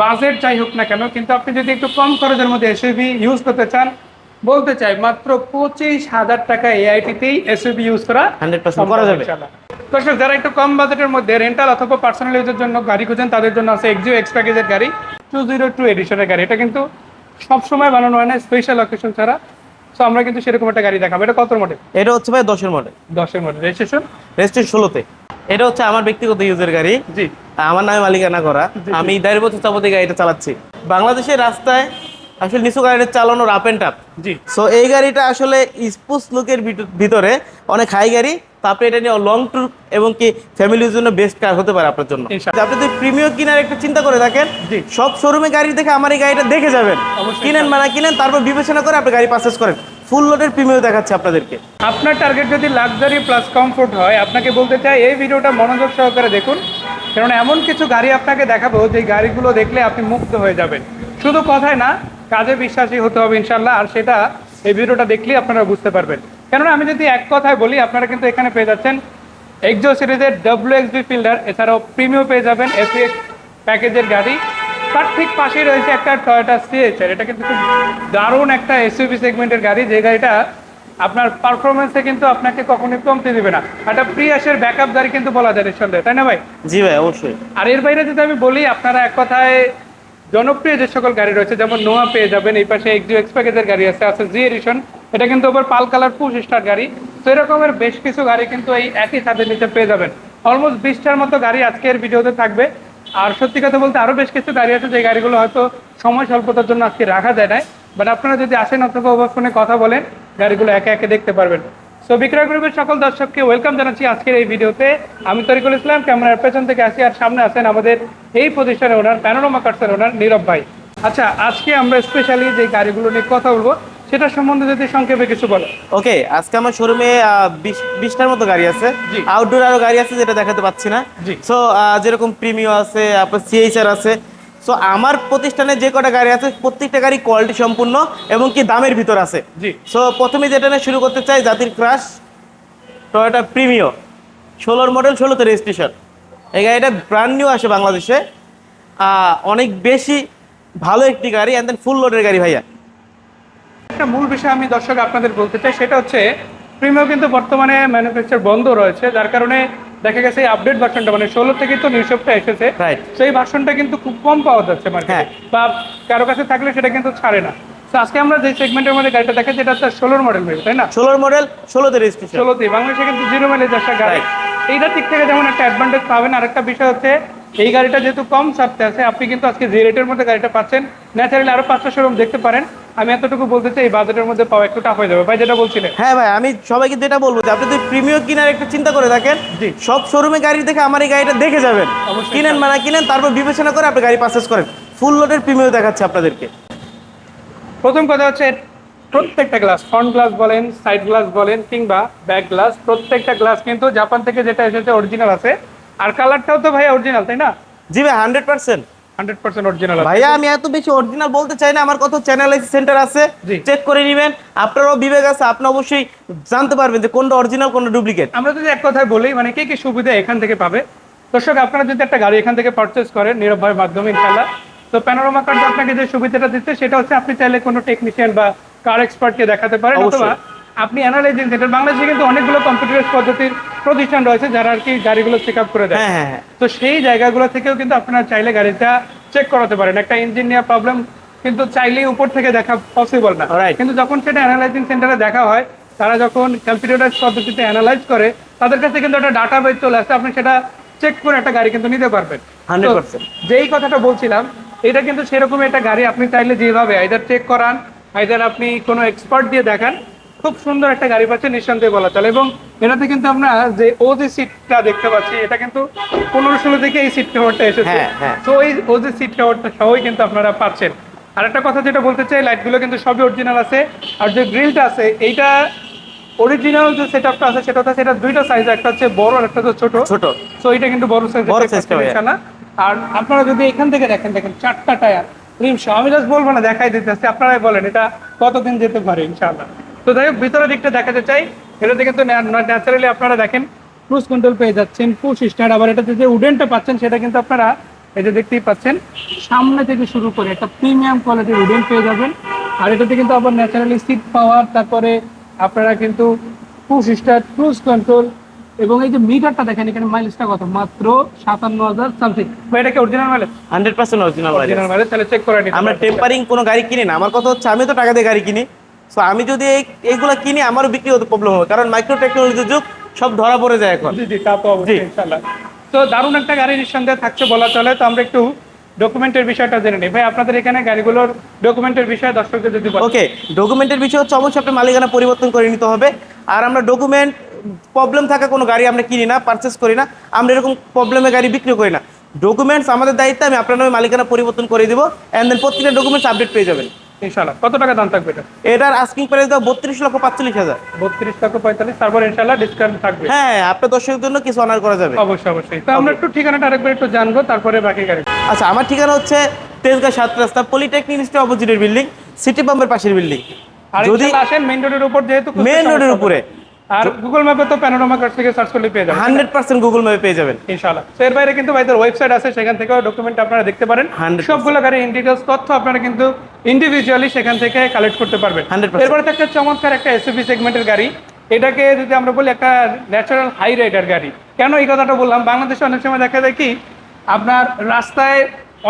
Budget যাই হোক না কেন কিন্তু আপনি যদি একটু কম খরচের মধ্যে এসইভি ইউজ করতে চান বলতে চাই মাত্র পঁচিশ হাজার টাকা এআইটিতেই এসইভি ইউজ করা 100% করা যাবে। দর্শক যারা একটু কম বাজেটের মধ্যে রেন্টাল অথবা পার্সোনাল ইউজের জন্য গাড়ি খুঁজেন তাদের জন্য আছে এক্সিও এক্স প্যাকেজের গাড়ি টু জিরো টু এডিশনের গাড়ি। এটা কিন্তু সবসময় বানানো হয় না স্পেশাল অকেশন ছাড়া। সো আমরা কিন্তু সেরকম একটা গাড়ি দেখাবো। এটা কত মডেল এটা হচ্ছে ভাই দশের মডেল দশের মডেল রেজিস্ট্রেশন রেজিস্ট্রেশন ষোলোতে। এটা হচ্ছে আমার ব্যক্তিগত ইউজের গাড়ি। জি। আমার নামে মালিকানা করা। আমি দেড় বছর যাবতীয় গাড়িটা চালাচ্ছি। বাংলাদেশের রাস্তায় আসলে নিচু গাড়িটা চালানো রাপ অ্যান্ড টাপ জি। সো এই গাড়িটা আসলে স্পোর্টস লুকের ভিতরে অনেক হাই গাড়ি। তারপরে এটা নিয়ে লং ট্যুর এবং কি ফ্যামিলির জন্য বেস্ট কার হতে পারে আপনার জন্য। আপনি যদি প্রিমিয়াম কেনার একটা চিন্তা করে থাকেন। সব শোরুমে গাড়ি দেখে আমার এই গাড়িটা দেখে যাবেন। কিনেন মানে কিনেন তারপর বিবেচনা করে আপনি গাড়ি পারচেস করেন। ফুল লোডের প্রিমিয়াম দেখাচ্ছে আপনাদেরকে। আপনার টার্গেট যদি লাক্সারি প্লাস কমফোর্ট হয়, আপনাকে বলতে চাই এই ভিডিওটা মনোযোগ সহকারে দেখুন। কারণ এমন কিছু গাড়ি আপনাকে দেখাবো যে গাড়িগুলো দেখলে আপনি মুগ্ধ হয়ে যাবেন। শুধু কথায় না, কাজে বিশ্বাসী হতে হবে ইনশাল্লাহ আর সেটা এই ভিডিওটা দেখলেই আপনারা বুঝতে পারবেন। কেননা আমি যদি এক কথায় বলি, আপনারা কিন্তু এখানে পেয়ে যাচ্ছেন এক্সো সিরিজের ডাব্লিউ এক্স বি ফিল্ডার এছাড়াও প্রিমিয়াম পেয়ে যাবেন এফএক্স প্যাকেজের গাড়ি। তার ঠিক পাশেই রয়েছে একটা টয়োটা সিএচআর এটা কিন্তু খুব দারুণ একটা এসইউভি সেগমেন্টের গাড়ি যে গাড়িটা আপনার পারফরমেন্সে কিন্তু আপনাকে কখনোই কমতে দিবে না। একটা প্রিয়াসের ব্যাকআপ গাড়ি কিন্তু বলা যায় নিঃসন্দেহে তাই না ভাই? জি ভাই অবশ্যই। আর এর বাইরে যদি আমি বলি আপনারা এক কথায় জনপ্রিয় যে সকল গাড়ি রয়েছে যেমন নোয়া পেয়ে যাবেন এই পাশে এক্সিও এক্স প্যাকেজের গাড়ি আছে আছে জি এডিশন এটা কিন্তু আবার পাল কালার পুশ স্টার গাড়ি। তো এরকমের বেশ কিছু গাড়ি কিন্তু এই একই ছাদের নিচে পেয়ে যাবেন। অলমোস্ট বিশটার মতো গাড়ি আজকের ভিডিওতে থাকবে। আর সত্যি কথা বলতে আরও বেশ কিছু গাড়ি আছে, যে গাড়িগুলো হয়তো সময় স্বল্পতার জন্য আজকে রাখা যায় না বাট আপনারা যদি আসেন অথবা ওভার ফোনে কথা বলেন, গাড়িগুলো একে একে দেখতে পারবেন। সো বিক্রয় গ্রুপের সকল দর্শককে ওয়েলকাম জানাচ্ছি আজকের এই ভিডিওতে। আমি তরিকুল ইসলাম, ক্যামেরার পেছন থেকে আসি আর সামনে আছেন আমাদের এই প্রতিষ্ঠানের ওনার প্যানোরামা কার্সের ওনার নীরব ভাই। আচ্ছা আজকে আমরা স্পেশালি যে গাড়িগুলো নিয়ে কথা বলব সেটা সম্বন্ধে যদি সংক্ষেপে কিছু বলে ওকে আজকে আমার শোরুমে বিশটার মতো গাড়ি আছে। আউটডোর আরও গাড়ি আছে যেটা দেখাতে পাচ্ছি না। সো যেরকম প্রিমিয়াম আছে আপনার সিএইচআর আছে। সো আমার প্রতিষ্ঠানে যে কটা গাড়ি আছে প্রত্যেকটা গাড়ি কোয়ালিটি সম্পূর্ণ এবং কি দামের ভিতর আছে। সো প্রথমে যেটা নিয়ে শুরু করতে চাই জাতির ক্রাশ টয়োটা প্রিমিও ষোলোর মডেল ষোলোতে রেজিস্ট্রেশন এই গাড়িটা ব্র্যান্ড নিউ আসে বাংলাদেশে। অনেক বেশি ভালো একটি গাড়ি অ্যান্ড দেন ফুল লোডের গাড়ি ভাইয়া। একটা মূল বিষয় আমি দর্শক আপনাদের বলতে চাই সেটা হচ্ছে প্রিমিয়াম কিন্তু বর্তমানে ম্যানুফ্যাকচার বন্ধ রয়েছে যার কারণে দেখা গেছে আপডেট ভার্সনটা মানে ষোলো থেকে তো নিউশপটা এসেছে। সেই ভার্সনটা কিন্তু খুব কম পাওয়া যাচ্ছে মার্কেটে হ্যাঁ। বা কারও কাছে থাকলে সেটা কিন্তু ছাড়ে না। তো আজকে আমরা যে সেগমেন্টের মধ্যে গাড়িটা দেখে যেটা হচ্ছে ষোলোর মডেল মেবি তাই না? ষোলোর মডেল ষোলোতে রেজিস্ট্রেশন ষোলোতে বাংলাদেশে কিন্তু জিরো মাইলেজ একটা গাড়ি। এইটার দিক থেকে যেমন একটা অ্যাডভান্টেজ পাবেন আরেকটা বিষয় হচ্ছে এই গাড়িটা যেহেতু কম চাপতে আছে আপনি কিন্তু আজকে যে রেটের মধ্যে গাড়িটা পাচ্ছেন ন্যাচারালি আরও পাঁচটা শোরুম দেখতে পারেন। আমি এতটুকু বলতে চাই এই বাজেটের মধ্যে পাওয়া একটু টাফ হয়ে যাবে। ভাই যেটা বলছিলেন। হ্যাঁ ভাই আমি সবাইকে যেটা বলব যে আপনি যদি প্রিমিয়াম কেনার একটা চিন্তা করে থাকেন। সব শোরুমে গাড়ি দেখে আমার এই গাড়িটা দেখে যাবেন। কিনেন মানে কিনেন তারপর বিবেচনা করে আপনি গাড়ি পারচেস করেন। ফুল লোডের প্রিমিয়াম দেখাচ্ছে আপনাদেরকে। প্রথম কথা হচ্ছে প্রত্যেকটা গ্লাস ফ্রন্ট গ্লাস বলেন সাইড গ্লাস বলেন কিংবা ব্যাক গ্লাস প্রত্যেকটা গ্লাস কিন্তু জাপান থেকে যেটা এসেছে অরিজিনাল আছে। আর কালারটাও তো ভাই অরিজিনাল তাই না? জি ভাই hundred percent hundred percent original ভাইয়া আমি এত বেশি অরিজিনাল বলতে চাই না আমার কত চ্যানেল সেন্টার আছে চেক করে নেবেন। আপনারও বিবেক আছে আপনি অবশ্যই জানতে পারবেন যে কোনটা অরিজিনাল কোনটা ডুপ্লিকেট আমরা যদি এক কথায় বলি মানে কি কি সুবিধা এখান থেকে পাবে? দর্শক আপনারা যদি একটা গাড়ি এখান থেকে পারচেস করেন নীরব ভাইয়ের মাধ্যমে ইনশাল্লাহ তো প্যানোরামা কার্ড আপনাকে যে সুবিধাটা দিচ্ছে সেটা হচ্ছে আপনি চাইলে কোনো টেকনিশিয়ান বা কার এক্সপার্টকে দেখাতে পারেন অথবা আপনি অ্যানালাইজিং সেন্টার বাংলাদেশে কিন্তু অনেকগুলো কম্পিউটার পদ্ধতির প্রতিষ্ঠান রয়েছে যারা আর কি গাড়িগুলো চেক আপ করে দেয়। হ্যাঁ হ্যাঁ হ্যাঁ। তো সেই জায়গাগুলো থেকেও কিন্তু আপনারা চাইলে গাড়িটা চেক করাতে পারেন। একটা ইঞ্জিনিয়ার প্রবলেম কিন্তু চাইলেই উপর থেকে দেখা পসিবল না। কিন্তু যখন সেটা অ্যানালাইজিং সেন্টারে দেখা হয় তারা যখন কম্পিউটারাইজ পদ্ধতিতে অ্যানালাইজ করে তাদের কাছে কিন্তু একটা ডাটা বেস চলে আসে আপনি সেটা চেক করে একটা গাড়ি কিন্তু নিতে পারবেন। 100% যেই কথাটা বলছিলাম এটা কিন্তু সেরকম একটা গাড়ি আপনি চাইলে যেভাবে আইদার চেক করান আইদার আপনি কোনো এক্সপার্ট দিয়ে দেখান খুব সুন্দর একটা গাড়ি পাচ্ছে নিঃসন্দেহে বলা চলে। এবং এটাতে কিন্তু আমরা যে ও যে সিটটা দেখতে পাচ্ছি এটা কিন্তু পনেরো ষোলো থেকে এই সিট কভারটা এসেছে। হ্যাঁ, হ্যাঁ। তো ওই ও যে সিট কভারটা সবই কিন্তু আপনারা পাচ্ছেন। আর একটা কথা যেটা বলতে চাই লাইটগুলো কিন্তু সবই অরিজিনাল আছে। আর যে গ্রিলটা আছে এইটা অরিজিনাল যে সেটআপটা আছে সেটা হচ্ছে সেটা দুইটা সাইজ একটা হচ্ছে বড় আর একটা হচ্ছে ছোট। ছোট। সো এটা কিন্তু বড় সাইজ বড় size টা না। আর আপনারা যদি এখান থেকে দেখেন দেখেন চারটা টায়ার রিম আমি জাস্ট বলব না দেখাই দিতেছি। আপনারাই বলেন এটা কতদিন যেতে পারে ইনশাআল্লাহ। তো যাই হোক ভিতরের দিকটা দেখাতে চাই। এটাতে কিন্তু ন্যাচারালি আপনারা দেখেন ক্রুজ কন্ট্রোল পেয়ে যাচ্ছেন পুশ স্টার্ট আবার এটাতে যে উডেনটা পাচ্ছেন সেটা কিন্তু আপনারা এই যে দেখতেই পাচ্ছেন সামনে থেকে শুরু করে একটা প্রিমিয়াম কোয়ালিটির উডেন পেয়ে যাবেন। আর এটাতে কিন্তু আবার ন্যাচারালি সিট পাওয়ার তারপরে আপনারা কিন্তু পুশ স্টার্ট ক্রুজ কন্ট্রোল এবং এই যে মিটারটা দেখেন এখানে মাইলেজটা কত? মাত্র সাতান্ন হাজার সামথিং এটা কি original mileage hundred percent original mileage তাহলে চেক করে আমরা টেম্পারিং কোনো গাড়ি কিনি না। আমার কথা হচ্ছে আমি তো টাকা দিয়ে গাড়ি কিনি। সো আমি যদি এই এইগুলো কিনি আমারও বিক্রি হতে প্রবলেম হবে। কারণ মাইক্রো টেকনোলজির যুগ সব ধরা পড়ে যায় এখন। জি জি তা তো অবশ্যই ইনশাআল্লাহ। তো দারুণ একটা গাড়ি নিঃসন্দেহে থাকছে বলা চলে। তো আমরা একটু ডকুমেন্টের বিষয়টা জেনে নিই। ভাই আপনাদের এখানে গাড়িগুলোর ডকুমেন্টের বিষয়ে দর্শকদের যদি বলেন। ওকে ডকুমেন্টের বিষয় হচ্ছে অবশ্যই আপনার মালিকানা পরিবর্তন করে নিতে হবে। আর আমরা ডকুমেন্ট প্রবলেম থাকা কোনো গাড়ি আমরা কিনি না পারচেস করি না। আমরা এরকম প্রবলেমে গাড়ি বিক্রি করি না। ডকুমেন্টস আমাদের দায়িত্বে আমি আপনার নামে মালিকানা পরিবর্তন করে দিব। অ্যান্ড দেন প্রত্যেকটা ডকুমেন্টস আপডেট পেয়ে যাবেন। ইনশাআল্লাহ। কত টাকা দাম থাকবে এটা? এটার আস্কিং প্রাইস দাও বত্রিশ লক্ষ পাঁচচল্লিশ হাজার। বত্রিশ লক্ষ পঁয়তাল্লিশ তারপর ইনশাআল্লাহ ডিসকাউন্ট থাকবে। হ্যাঁ আপনার দর্শকের জন্য কিছু অনার করা যাবে। অবশ্যই অবশ্যই। তো আমরা একটু ঠিকানাটা আরেকবার একটু জানব তারপরে বাকি গাড়ি। আচ্ছা আমার ঠিকানা হচ্ছে তেজগাঁ সাত রাস্তা পলিটেকনিক ইনস্টিটিউট অপোজিটের বিল্ডিং সিটি পাম্পের পাশের বিল্ডিং আর যদি আসেন মেইন রোডের উপর যেহেতু মেইন রোডের উপরে। আর গুগল ম্যাপে তো প্যানোরামা কার্ড থেকে সার্চ করলে পেয়ে যাবেন হান্ড্রেড পার্সেন্ট গুগল ম্যাপে পেয়ে যাবেন। ইনশাআল্লাহ। তো এর বাইরে কিন্তু ভাইদের ওয়েবসাইট আছে সেখান থেকেও ডকুমেন্ট আপনারা দেখতে পারেন। 100% সবগুলো গাড়ির ইন্ডিটেলস তথ্য আপনারা কিন্তু ইন্ডিভিজুয়ালি সেখান থেকে কালেক্ট করতে পারবেন। 100% এরপরে থাকছে চমৎকার একটা এসইভি সেগমেন্টের গাড়ি। এটাকে যদি আমরা বলি একটা ন্যাচারাল হাই রাইডার গাড়ি। কেন এই কথাটা বললাম? বাংলাদেশে অনেক সময় দেখা যায় কি আপনার রাস্তায়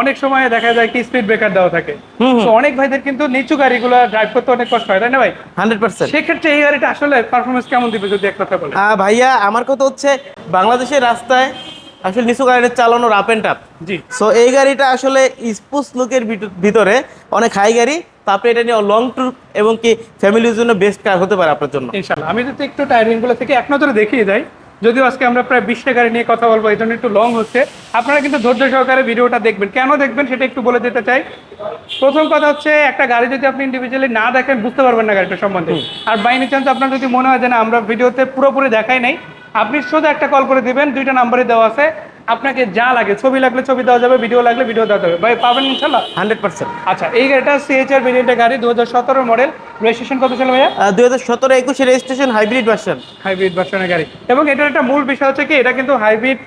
অনেক সময় দেখা যায় কি স্পিড ব্রেকার দেওয়া থাকে। তো অনেক ভাইদের কিন্তু নিচু গাড়িগুলো ড্রাইভ করতে অনেক কষ্ট হয় তাই না ভাই? Hundred percent. সেক্ষেত্রে এই গাড়িটা আসলে পারফরমেন্স কেমন দিবে যদি এক কথা বলে ভাইয়া আমার কথা হচ্ছে বাংলাদেশের রাস্তায় আসলে নিচু গাড়িটা চালানো রাপ অ্যান্ড টাপ জি। সো এই গাড়িটা আসলে স্পুস লুকের ভিতরে অনেক হাই গাড়ি তারপরে এটা নিয়ে লং ট্যুর এবং কি ফ্যামিলির জন্য বেস্ট কার হতে পারে আপনার জন্য। ইনশাল্লাহ আমি যদি একটু টায়ারিংগুলো থেকে এক নজরে দেখিয়ে যাই যদিও আজকে আমরা প্রায় বিশটা গাড়ি নিয়ে কথা বলব এই জন্য একটু লং হচ্ছে। আপনারা কিন্তু ধৈর্য সহকারে ভিডিওটা দেখবেন। কেন দেখবেন সেটা একটু বলে দিতে চাই। প্রথম কথা হচ্ছে একটা গাড়ি যদি আপনি ইন্ডিভিজুয়ালি না দেখেন বুঝতে পারবেন না গাড়িটা সম্বন্ধে। আর বাই এনি চান্স আপনার যদি মনে হয় যে না আমরা ভিডিওতে পুরোপুরি দেখাই নাই আপনি শুধু একটা কল করে দিবেন দুইটা নাম্বারে দেওয়া আছে। আপনাকে যা লাগে ছবি লাগলে ছবি দেওয়া যাবে ভিডিও লাগলে ভিডিও দেওয়া যাবে। ভাই পাবেন ইনশাল্লাহ? Hundred percent. আচ্ছা এই গাড়িটা সিএচআর ভেরিয়েন্টের গাড়ি দু হাজার সতেরো মডেল রেজিস্ট্রেশন কত ছিল ভাইয়া? দুই হাজার সতেরো একুশে রেজিস্ট্রেশন হাইব্রিড ভার্সন হাইব্রিড ভার্সনের গাড়ি। এবং এটার একটা মূল বিষয় হচ্ছে কি এটা কিন্তু হাইব্রিড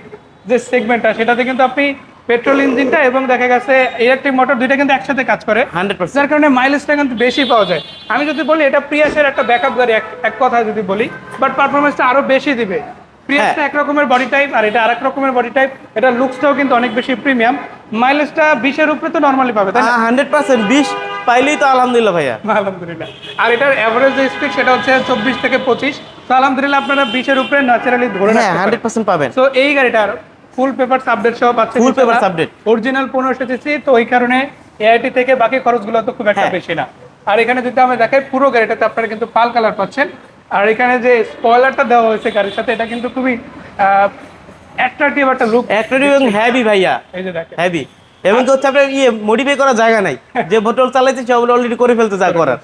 যে সেগমেন্টটা সেটাতে কিন্তু আপনি পেট্রোল ইঞ্জিনটা এবং দেখা গেছে ইলেকট্রিক মোটর দুইটা কিন্তু একসাথে কাজ করে। Hundred percent. যার কারণে মাইলেজটা কিন্তু বেশি পাওয়া যায়। আমি যদি বলি এটা প্রিয়াসের একটা ব্যাকআপ গাড়ি এক এক কথা যদি বলি বাট পারফরমেন্সটা আরও বেশি দিবে। প্রিয়াসটা এক রকমের বডি টাইপ আর এটা আরেক রকমের বডি টাইপ এটা লুকসটাও কিন্তু অনেক বেশি প্রিমিয়াম মাইলেজটা বিশের উপরে তো নর্মালি পাবে তাই না? হান্ড্রেড পার্সেন্ট বিশ পাইলেই তো আলহামদুলিল্লাহ ভাইয়া। আলহামদুলিল্লাহ। আর এটার অ্যাভারেজ যে স্পিড সেটা হচ্ছে চব্বিশ থেকে পঁচিশ। তো আলহামদুলিল্লাহ আপনারা বিশের উপরে ন্যাচারালি ধরে হ্যাঁ হান্ড্রেড পার্সেন্ট পাবেন। সো এই গাড়িটার ফুল পেপার আপডেট সহ পাচ্ছেন Full papers update। অরিজিনাল পনেরোশো সিসি তো ওই কারণে এআইটি থেকে বাকি খরচগুলো তো খুব একটা হ্যাঁ। বেশি না। আর এখানে যদি আমরা দেখাই পুরো গাড়িটাতে আপনারা কিন্তু পাল কালার পাচ্ছেন। আর এখানে যে স্পয়লারটা দেওয়া হয়েছে গাড়ির সাথে এটা কিন্তু খুবই অ্যাট্রাকটিভ একটা লুক অ্যাক্রেডিভ এবং হ্যাভি ভাইয়া। এই যে দেখেন। হ্যাভি এবং কি হচ্ছে আপনার ইয়ে মডিফাই করার জায়গা নাই। যে মোটর চালাইছে সেগুলো অলরেডি করে ফেলতে যা করার।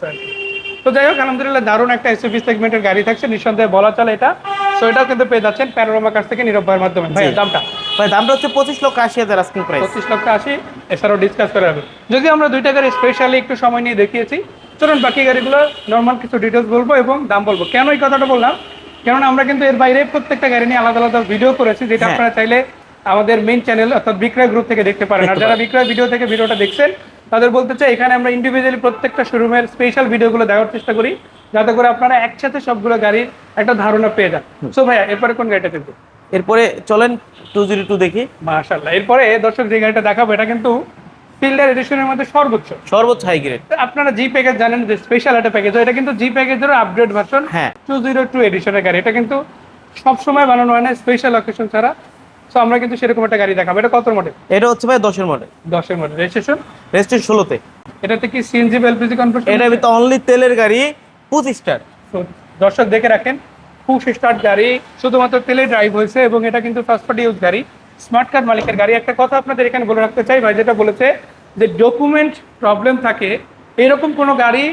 তো যাই হোক আলহামদুলিল্লাহ দারুণ একটা এসইভি সেগমেন্টের গাড়ি থাকছে। নিঃসন্দেহে বলা চলে এটা। সো এটাও কিন্তু পেয়ে যাচ্ছেন প্যানোরামা কাছ থেকে নীরব ভাইয়ের মাধ্যমে। ভাই দামটা? ভাই দামটা হচ্ছে পঁচিশ লক্ষ আশি হাজার আস্কিং প্রাইস পঁচিশ লক্ষ আশি এছাড়াও ডিসকাস করা হবে। যদি আমরা দুইটা গাড়ি স্পেশালি একটু সময় নিয়ে দেখিয়েছি চলুন বাকি গাড়িগুলো নর্মাল কিছু ডিটেলস বলব এবং দাম বলব। কেন এই কথাটা বললাম? কেননা আমরা কিন্তু এর বাইরে প্রত্যেকটা গাড়ি নিয়ে আলাদা আলাদা ভিডিও করেছি যেটা হ্যাঁ। আপনারা চাইলে আমাদের মেইন চ্যানেল অর্থাৎ বিক্রয় গ্রুপ থেকে দেখতে পারেন। আর যারা বিক্রয় ভিডিও থেকে ভিডিওটা দেখছেন তাদের বলতে চাই এখানে আমরা ইন্ডিভিজুয়ালি প্রত্যেকটা শোরুমের স্পেশাল ভিডিওগুলো দেওয়ার চেষ্টা করি যাতে করে আপনারা একসাথে সবগুলো গাড়ির একটা ধারণা পেয়ে যান। সো ভাইয়া এরপরে কোন গাড়িটা দেখব? এরপরে চলেন টু জিরো টু দেখি। মাশাল্লাহ এরপরে দর্শক যে গাড়িটা দেখাবো এটা কিন্তু ফিল্ডার এডিশনের মধ্যে সর্বোচ্চ। সর্বোচ্চ হাই গ্রেড আপনারা জি প্যাকেজ জানেন যে স্পেশাল একটা প্যাকেজ এটা কিন্তু জি প্যাকেজেরও আপগ্রেড ভার্সন হ্যাঁ। টু জিরো টু এডিশনের গাড়ি। এটা কিন্তু সবসময় বানানো হয় না স্পেশাল অকেশন ছাড়া। তো আমরা কিন্তু সেরকম একটা গাড়ি দেখাবো। এটা কত মডেল এটা হচ্ছে ভাই দশের মডেল দশের মডেল রেজিস্ট্রেশন রেজিস্ট্রেশন ষোলোতে। এটাতে কি সিএনজি এলপিজি কনভার্সন এটা তো অনলি তেলের গাড়ি পঁচিশ স্টার দর্শক দেখে রাখেন পুশ স্টার্ট গাড়ি শুধুমাত্র তেলে ড্রাইভ হয়েছে এবং এটা কিন্তু ফার্স্ট পার্টি ইউজ গাড়ি। স্মার্ট কার্ড মালিকের গাড়ি। একটা কথা আপনাদের এখানে বলে রাখতে চাই ভাই যেটা বলেছে যে ডকুমেন্ট প্রবলেম থাকে এরকম কোনো গাড়ি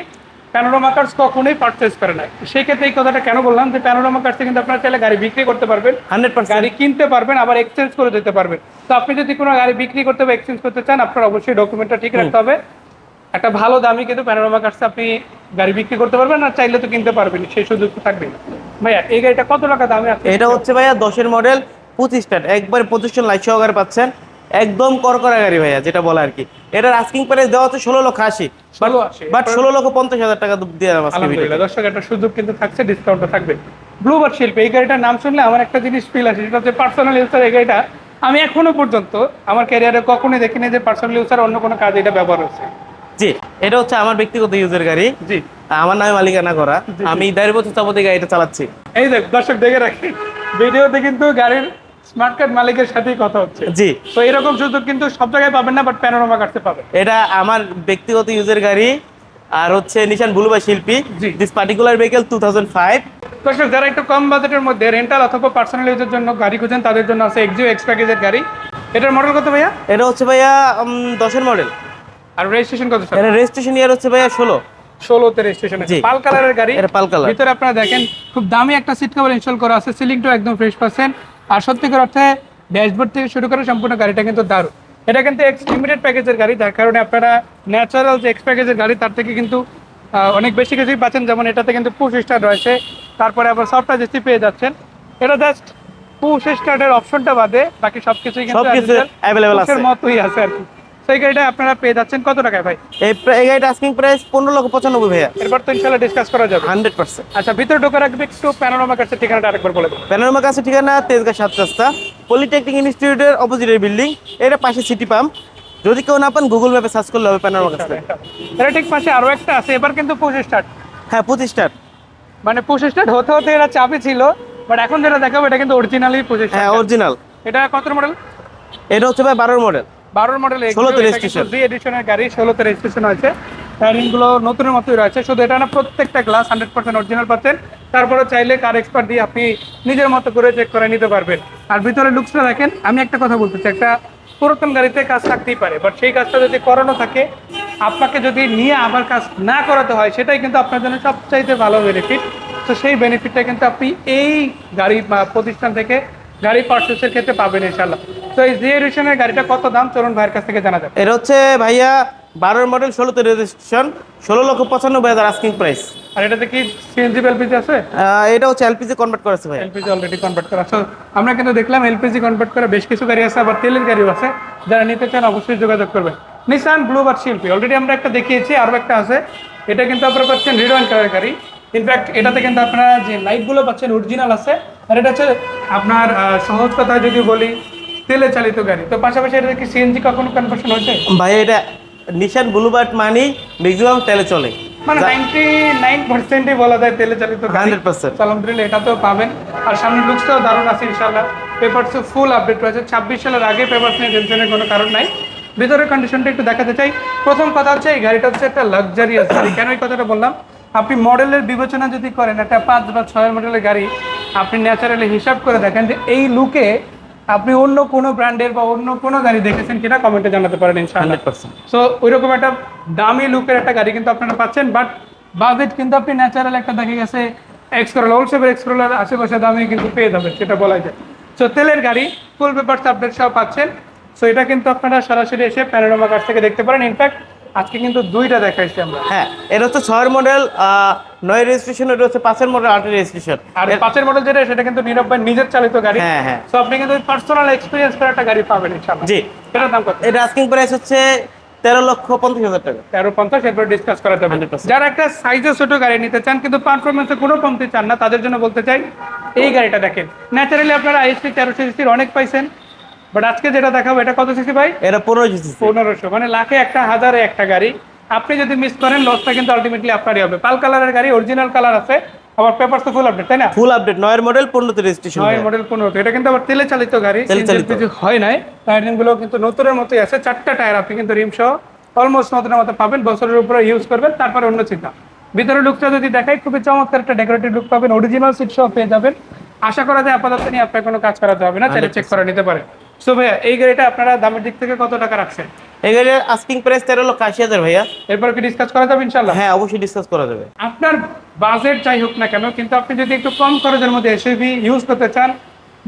প্যানোরামা কার্স কখনোই পারচেস করে না সেই ক্ষেত্রে এই কথাটা কেন বললাম যে প্যানোরামা কার্সে কিন্তু আপনারা চাইলে গাড়ি বিক্রি করতে পারবেন হান্ড্রেড পার্সেন্ট। গাড়ি কিনতে পারবেন আবার এক্সচেঞ্জ করে দিতে পারবেন। তো আপনি যদি কোনো গাড়ি বিক্রি করতে বা এক্সচেঞ্জ করতে চান আপনার অবশ্যই ডকুমেন্টটা ঠিক রাখতে হবে। একটা ভালো দামি কিন্তু প্যানোরামা কার্সে আপনি গাড়ি বিক্রি করতে পারবেন আর চাইলে তো কিনতে পারবেন সেই সুযোগ থাকবে ভাইয়া এই গাড়িটা কত টাকা দামে আছে? এটা হচ্ছে ভাইয়া দশের মডেল পঁচিশ স্টার একবারে পঁচিশশো লাইট সহকারে পাচ্ছেন। একদম করকরা গাড়ি ভাইয়া যেটা বলে আর কি। এটার আস্কিং প্রাইস দেওয়া হচ্ছে ষোলো লক্ষ আশি। বাট ষোলো লক্ষ পঞ্চাশ হাজার টাকা দিয়ে আলহামদুলিল্লাহ। দর্শক একটা সুযোগ কিন্তু থাকছে ডিসকাউন্টও থাকবে। ব্লুবার শিল্পী এই গাড়িটার নাম শুনলে আমার একটা জিনিস ফিল আসে সেটা হচ্ছে পার্সোনাল ইউজার এই গাড়িটা আমি এখনও পর্যন্ত আমার ক্যারিয়ারে কখনোই দেখিনি যে পার্সোনাল ইউজার অন্য কোনো কাজে এটা ব্যবহার হচ্ছে। জি এটা হচ্ছে আমার ব্যক্তিগত ইউজের গাড়ি। জি। আমার নামে মালিকানা করা। আমি দেড় বছর যাবত গাড়িটা চালাচ্ছি। এই দেখ দর্শক দেখে রাখি। ভিডিওতে কিন্তু গাড়ির স্মার্ট কার্ড মালিকের সাথেই কথা হচ্ছে। জি। তো এরকম সুযোগ কিন্তু সব জায়গায় পাবেন না বাট প্যানোরামা কাটতে পাবেন। এটা আমার ব্যক্তিগত ইউজের গাড়ি আর হচ্ছে Nissan Bluebird Sylphy this particular vehicle two thousand five দর্শক যারা একটু কম বাজেটের মধ্যে রেন্টাল অথবা পার্সোনাল ইউজের জন্য গাড়ি খুঁজেন তাদের জন্য আছে এক্সিও এক্স প্যাকেজের গাড়ি। এটার মডেল কত ভাইয়া? এটা হচ্ছে ভাইয়া দশের মডেল আর রেজিস্ট্রেশন কত এটা রেজিস্ট্রেশন ইয়ার হচ্ছে ভাইয়া ষোলো। ষোলোতে রেজিস্ট্রেশন আছে। পাল কালারের গাড়ি। এটা পাল কালার ভিতরে আপনারা দেখেন খুব দামি একটা সিট কভার ইনস্টল করা আছে। সিলিংটাও একদম ফ্রেশ পাচ্ছেন। আর সত্যিকার অর্থে ড্যাশবোর্ড থেকে শুরু করে সম্পূর্ণ গাড়িটা কিন্তু দারুণ। এটা কিন্তু এক্স লিমিটেড প্যাকেজের গাড়ি যার কারণে আপনারা ন্যাচারাল যে এক্স প্যাকেজের গাড়ি তার থেকে কিন্তু অনেক বেশি কিছুই পাচ্ছেন। যেমন এটাতে কিন্তু পুশ স্টার্ট রয়েছে তারপরে আবার সফটওয়্যার জেসি পেয়ে যাচ্ছেন। এটা জাস্ট পুশ স্টার্টের অপশনটা বাদে বাকি সবকিছুই কিন্তু। মতোই আছে আর কি। সেই গাড়িটা আপনারা পেয়ে যাচ্ছেন কত টাকায় ভাই? এই গাড়িটা আস্কিং প্রাইস পনেরো লক্ষ পঁচানব্বই ভাইয়া। এরপর তো ইনশাল্লাহ ডিসকাস করা যাবে। Hundred percent. আচ্ছা ভিতরে ঢোকার আগে একটু প্যানোরামা কাছে ঠিকানাটা আরেকবার বলে প্যানোরামা কাছে ঠিকানা তেজগাঁ সাত রাস্তা পলিটেকনিক ইনস্টিটিউটের অপোজিটের বিল্ডিং এটা পাশে সিটি পাম্প যদি কেউ না পান গুগল ম্যাপে সার্চ করলে হবে প্যানোরামা কাছে। এটা ঠিক পাশে আরও একটা আছে এবার কিন্তু পুশ স্টার্ট হ্যাঁ পঁচিশ স্টার মানে পুশ স্টার্ট হতে হতে এরা চাপে ছিল বাট এখন যেটা দেখাবো এটা কিন্তু অরিজিনালি পুশ হ্যাঁ অরিজিনাল এটা কত মডেল এটা হচ্ছে ভাই বারোর মডেল বারোর মডেল 16 তে registration। এডিশনের গাড়ি ষোলোতে রেজিস্ট্রেশন হয়েছে। টায়ারিংগুলো নতুনের মতোই রয়েছে। শুধু এটা না প্রত্যেকটা গ্লাস হান্ড্রেড পার্সেন্ট অরিজিনাল পাচ্ছেন। তারপরে চাইলে কার এক্সপার্ট দিয়ে আপনি নিজের মতো করে চেক করে নিতে পারবেন। আর ভিতরে লুকসটা দেখেন আমি একটা কথা বলতে চাই। একটা পুরাতন গাড়িতে কাজ থাকতেই পারে বাট সেই কাজটা যদি করানো থাকে আপনাকে যদি নিয়ে আবার কাজ না করাতে হয় সেটাই কিন্তু আপনার জন্য সবচাইতে ভালো বেনিফিট তো সেই বেনিফিটটা কিন্তু আপনি এই গাড়ি প্রতিষ্ঠান থেকে গাড়ি পার্চেসের ক্ষেত্রে পাবেন ইনশাল্লাহ তো এই জি এডিশনের গাড়িটা কত দাম? চলুন ভাইয়ের কাছ থেকে জানা যাবে এটা হচ্ছে ভাইয়া বারোর মডেল ষোলোতে রেজিস্ট্রেশন ষোলো লক্ষ পঁচানব্বই হাজার আস্কিং প্রাইস আর এটাতে কি সিএনজি এলপিজি আছে? এটা হচ্ছে এলপিজি কনভার্ট করেছে ভাইয়া। এলপিজি অলরেডি কনভার্ট করা। So, আমরা কিন্তু দেখলাম এলপিজি কনভার্ট করা বেশ কিছু গাড়ি আছে আবার তেলের গাড়িও আছে। যারা নিতে চান অবশ্যই যোগাযোগ করবেন। নিসান ব্লুবার শিল্পী। অলরেডি আমরা একটা দেখিয়েছি আরও একটা আছে। এটা কিন্তু আপনারা পাচ্ছেন রেড ওয়ান কালার গাড়ি। ইনফ্যাক্ট এটাতে কিন্তু আপনারা যে লাইটগুলো পাচ্ছেন অরিজিনাল আছে আর এটা হচ্ছে আপনার সহজ কথা যদি বলি তেলে চালিত গাড়ি। তো পাশাপাশি এটা কি সিএনজি কখনো কনভার্সন হয়েছে? ভাই এটা নিশান ব্লুবার্ট মানি ম্যাক্সিমাম তেলে চলে। মানে নাইনটি নাইন পার্সেন্টই বলা যায় তেলে চালিত হান্ড্রেড পার্সেন্ট আলহামদুলিল্লাহ এটা তো পাবেন। আর সামনের লুকসটাও দারুণ আছে ইনশাল্লাহ পেপারস ফুল আপডেট রয়েছে। ছাব্বিশ সালের আগে পেপারস নিয়ে টেনশনের কোনো কারণ নাই। ভিতরের কন্ডিশনটা একটু দেখাতে চাই। প্রথম কথা হচ্ছে এই গাড়িটা হচ্ছে একটা লাক্সারিয়াস গাড়ি। কেন এই কথাটা বললাম? আপনি মডেলের বিবেচনা যদি করেন একটা পাঁচ বা ছয় মডেলের গাড়ি আপনি ন্যাচারালি হিসাব করে দেখেন যে এই লুকে আপনি অন্য কোনো ব্র্যান্ডের বা অন্য কোনো গাড়ি দেখেছেন কিনা কমেন্টে জানাতে পারেন ইনশাআল্লাহ। সো ওইরকম একটা দামি লুকের একটা গাড়ি কিন্তু আপনারা পাচ্ছেন বাট বাজেট কিন্তু আপনি ন্যাচারাল একটা দেখে গেছে এক্স করোলা ওল্ড সেভের এক্স করোলার আশেপাশে দামে কিন্তু পেয়ে যাবেন সেটা বলা যায়। সো তেলের গাড়ি ফুল পেপারস আপডেট সব পাচ্ছেন। সো এটা কিন্তু আপনারা সরাসরি এসে প্যানোরামা কাছ থেকে দেখতে পারেন। ইনফ্যাক্ট আজকে কিন্তু দুইটা দেখাইছি আমরা। হ্যাঁ এটা হচ্ছে ছয়ের মডেল নয় রেজিস্ট্রেশন এটা হচ্ছে পাঁচের মডেল আটের রেজিস্ট্রেশন আর পাঁচের মডেল যেটা সেটা কিন্তু নীরব ভাই নিজের চালিত গাড়ি। হ্যাঁ, হ্যাঁ। সো আপনি কিন্তু পার্সোনাল এক্সপিরিয়েন্স করে একটা গাড়ি পাবেন ইনশাআল্লাহ। জি। এটার দাম কত? এটা আস্কিং প্রাইস হচ্ছে তেরো লক্ষ পঞ্চাশ হাজার টাকা। তেরো পঞ্চাশ এরপর ডিসকাস করা যাবে। 100% যারা একটা সাইজে ছোট গাড়ি নিতে চান কিন্তু পারফরমেন্সে কোনো কমতে চান না তাদের জন্য বলতে চাই এই গাড়িটা দেখেন। ন্যাচারালি আপনারা আইএসপি তেরোশো সিসির অনেক পাইছেন। বাট আজকে যেটা দেখাবো এটা কত সিসি ভাই? এটা পনেরো জিসি পনেরোশো। মানে লাখে একটা হাজারে একটা গাড়ি। আপনি যদি মিস করেন লসটা কিন্তু আলটিমেটলি আপনারই হবে। পাল কালারের গাড়ি অরিজিনাল কালার আছে। আবার পেপার তো ফুল আপডেট তাই না? ফুল আপডেট নয়ের মডেল পনেরোতে রেজিস্ট্রেশন নয় মডেল এটা কিন্তু আবার তেলে চালিত গাড়ি। তেলে চালিত। CNG হয় নাই। টায়ারিংগুলো কিন্তু নতুনের মতোই আছে। চারটা টায়ার আপনি কিন্তু রিম সহ অলমোস্ট নতুনের মতো পাবেন। বছরের উপরে ইউজ করবেন তারপরে অন্য চিন্তা। ভিতরে লুকটা যদি দেখাই খুবই চমৎকার একটা ডেকোরেটিভ লুক পাবেন। অরিজিনাল সিট সহ পেয়ে যাবেন। আশা করা যায় আপাতত নিয়ে আপনার কোনো কাজ করাতে হবে না। চাইলে চেক করে নিতে পারেন। সো ভাইয়া এই গাড়িটা আপনারা দামের দিক থেকে কত টাকা রাখছেন? এই গাড়ির আস্কিং প্রাইস তেরো লক্ষ আশি হাজার ভাইয়া। এরপর কি ডিসকাস করা যাবে ইনশাল্লাহ হ্যাঁ অবশ্যই ডিসকাস করা যাবে। আপনার বাজেট যাই হোক না কেন কিন্তু আপনি যদি একটু কম খরচের মধ্যে এসইবি ইউজ করতে চান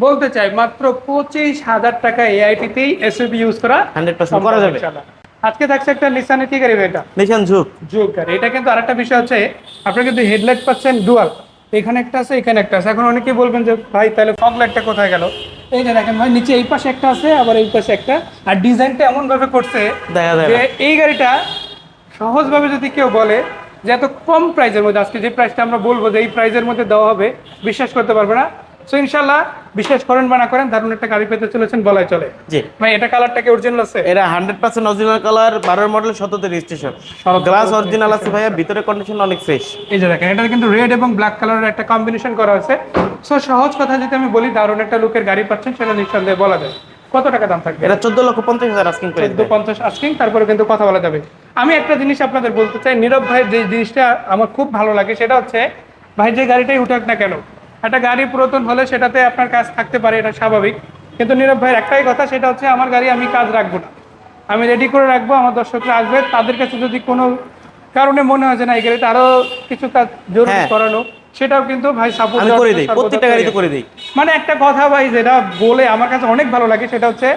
বলতে চাই মাত্র পঁচিশ হাজার টাকা এআইটিতেই এসইবি ইউজ করা 100% করা যাবে। ইনশাআল্লাহ। আজকে থাকছে একটা নিসানের কি গাড়ি এটা? নিশান ঝুঁক যুগ গাড়ি। এটা কিন্তু আরেকটা বিষয় হচ্ছে আপনি কিন্তু হেডলাইট পাচ্ছেন ডুয়াল এখানে একটা আছে এখানে একটা আছে। এখন অনেকেই বলবেন যে ভাই তাহলে ফগ লাইটটা কোথায় গেল? এই যে দেখেন ভাই নিচে এই পাশে একটা আছে আবার এই পাশে একটা। আর ডিজাইনটা এমন ভাবে করছে যে এই গাড়িটা সহজভাবে যদি কেউ বলে যে এত কম প্রাইসের মধ্যে আজকে যে প্রাইসটা আমরা বলব যে এই প্রাইজের মধ্যে দেওয়া হবে বিশ্বাস করতে পারবে না। সো করেন বা না করেন দারুণ একটা গাড়ি পেতে চলেছেন বলাই চলে। জি। ভাই এটা কালারটা কি অরিজিনাল আছে? এটা হান্ড্রেড পার্সেন্ট অরিজিনাল কালার বারোর মডেল সতেরো রেজিস্ট্রেশন গ্লাস অরিজিনাল আছে ভাইয়া ভিতরে কন্ডিশন অনেক ফ্রেশ এই যে দেখেন এটা কিন্তু রেড এবং ব্ল্যাক কালারের একটা কম্বিনেশন করা হয়েছে। সো সহজ কথা যদি আমি বলি দারুণ একটা লুকের গাড়ি পাচ্ছেন সেটা নিঃসন্দেহে বলা যায়। কত টাকা দাম থাকবে? এটা চোদ্দ লক্ষ পঞ্চাশ হাজার আস্কিং প্রাইস আস্কিং তারপরে কিন্তু কথা বলা যাবে। আমি একটা জিনিস আপনাদের বলতে চাই নীরব ভাইয়ের যে জিনিসটা আমার খুব ভালো লাগে সেটা হচ্ছে ভাই যে গাড়িটাই উঠাক না কেন একটা গাড়ি পুরাতন হলে সেটাতে আপনার কাজ থাকতে পারে এটা স্বাভাবিক। কিন্তু নীরব ভাইয়ের একটাই কথা সেটা হচ্ছে আমার গাড়ি আমি কাজ রাখব না। আমি রেডি করে রাখব আমার দর্শকরা আসবে তাদের কাছে যদি কোনো কারণে মনে হয় যে না এই গাড়িটা আরও কিছু কাজ জরুরি হ্যাঁ। করানো সেটাও কিন্তু ভাই সাপোর্ট করে দিই প্রত্যেকটা গাড়িতে করে দিই। মানে একটা কথা ভাই যেটা বলে আমার কাছে অনেক ভালো লাগে সেটা হচ্ছে